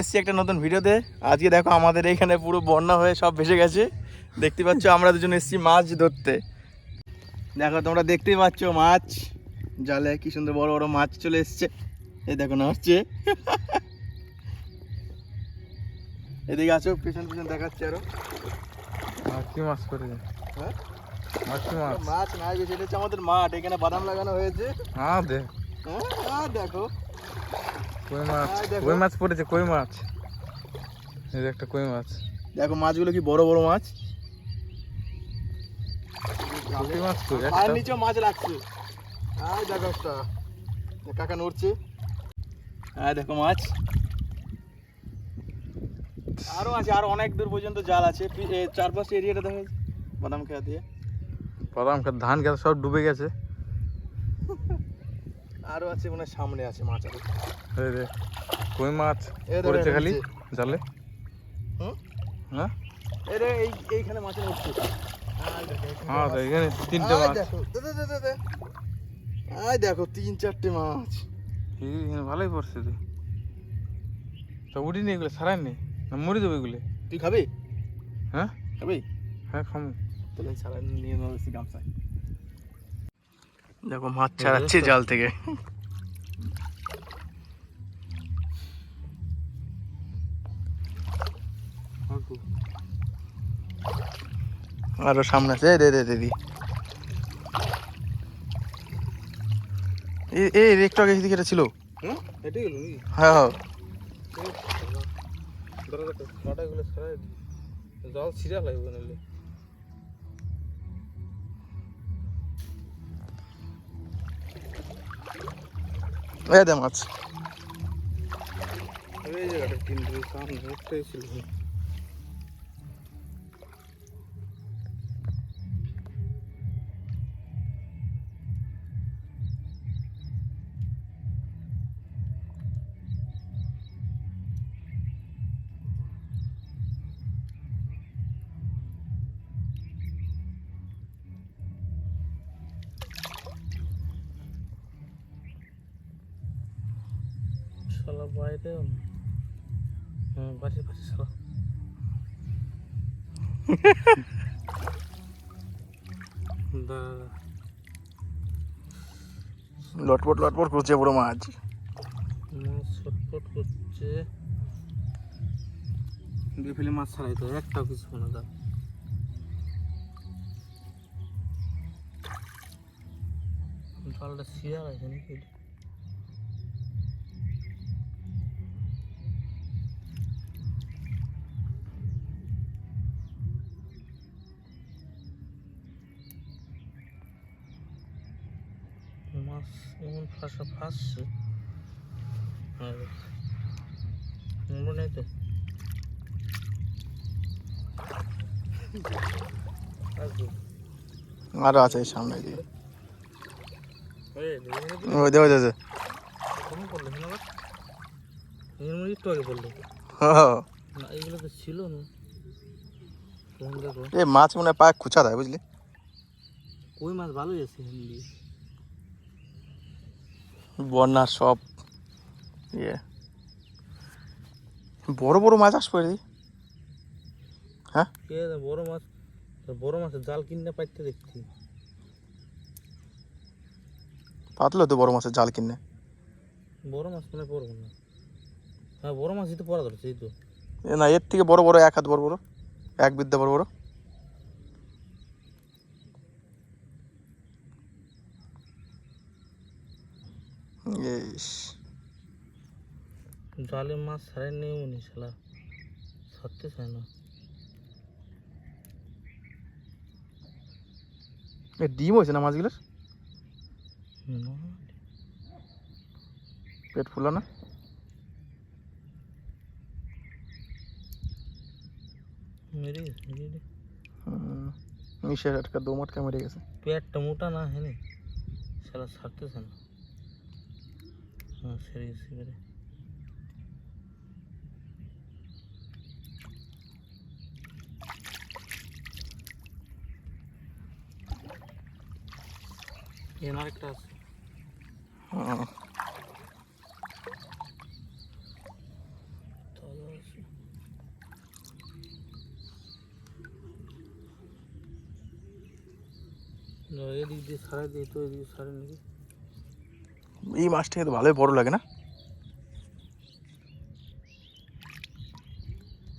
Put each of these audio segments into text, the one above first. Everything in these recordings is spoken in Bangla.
এসছি একটা নতুন ভিডিওতে। আজকে দেখো আমাদের এখানে পুরো বন্যা হয়ে সব ভেসে গেছে। দেখতে পাচ্ছ আমরা দুজন এসছি মাছ ধরতে। দেখো তোমরা দেখতেই পাচ্ছ মাছ। জালে কি সুন্দর বড় বড় মাছ চলে এসছে। এই দেখো না হচ্ছে এদিকে আছো পিছন পিছন দেখাচ্ছে আরও। কি মাছ করে? হ্যাঁ? আর মাছ? মাছ নাই বেশি এটা হচ্ছে আমাদের মাঠ। এখানে বাদাম লাগানো হয়েছে। হ্যাঁ দে। আর দেখো। কই মাছ? কই মাছ পড়েছে? কই মাছ? এই যে একটা কই মাছ। দেখো মাছগুলো কি বড় বড় মাছ? কই মাছ তো নিচেও মাছ আয় দেখো একটা। কাকা নড়ছে। দেখো মাছ। আরও আছে আরও অনেক দূর পর্যন্ত জাল আছে। চারপাশে এরিয়াটা দেখা বাদাম খেয়া দিয়ে বাদাম ধান খেত সব ডুবে গেছে। আরও আছে মানে সামনে আছে মাছ আরও যে কই মাছ? পড়েছে খালি জালে? হুম? হ্যাঁ? এই রে এই এইখানে মাছ উঠছে হ্যাঁ তো। এখানে তিনটে মাছ। আয় দেখো তিন চারটে মাছ। এখানে ভালোই পড়ছে তো। তা উঠিনি এগুলো সারাই নি? না মরে যাবে এগুলো? তুই খাবি? হ্যাঁ? খাবি? হ্যাঁ খামু। তাহলে ছাড়া নিয়ে নেব গামছায়। দেখো মাছ ছাড়াচ্ছে জাল থেকে। আরও সামনে আছে। রে রে দে দিদি এই এই একটু আগে এদিকে এটা ছিল। হ্যাঁ হ্যাঁ। জল ছিঁড়া লাগবে নাহলে। এই দে মাছ এই জায়গাটা কিন্তু সামনে একটাই ছিল শালা বাইরে হ্যাঁ বাড়ির পাশে শালা। লটপট লটপট করছে পুরো মাছ। মাছ করছে। মাছ ছাড়াই তো একটাও কিছু না দা জলটা শিরা আছে নাকি? মাছ এমন ফাঁসা ফাঁসছে আর মনে তো। আরও আছে সামনে দিকে এই দেখে নিবি? ওই দে ওই দে, ওই দে। কখন পড়ল শোনা আবার? এর মধ্যে একটু আগে পড়ল। না এইগুলো তো ছিল না। মাছ মনে হয় পায়ে খুচা দেয় বুঝলি? কই মাছ? ভালোই আছে হিন্দি বন্যার সব ইয়ে। বড় বড় মাছ আসবে রে। হ্যাঁ? বড় মাছ? বড় মাছের জাল কিনে পাইতে দেখছি। পাতলো তো বড় মাছের জাল কিনে। বড় মাছ মানে পড়ব না। হ্যাঁ বড় মাছই তো পড়া ধরছে এই তো। এ না এর থেকে বড় বড় এক হাত বড় বড়। এক বিদ্যা বড় বড়। জালে মাছ ছাড়াই নেই মনে শালা। ছাড়তে চায় না। এ ডিম হয়েছে না মাছগুলোর? না, পেট ফুলা না? মেরে গেছে মেরে গেছে। হুম, মিশে আটকা দো মটকা মেরে গেছে। পেটটা মোটা না হ্যাঁ শালা ছাড়তেছে না। হ্যাঁ সেরে গেছি এবারে এর আরেকটা আছে এদিক দিয়ে সারা দিয়ে তো এদিকে সারা নাকি এই মাছটাকে তো ভালোই বড় লাগে না?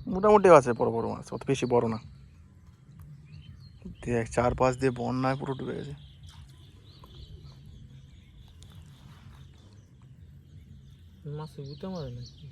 মোটামুটি আছে বড় বড় মাছ, অত বেশি বড় না। দেখ চার পাঁচ দিয়ে বন্যায় পুরো ডুবে গেছে। মাছ উঠে মারে নাকি?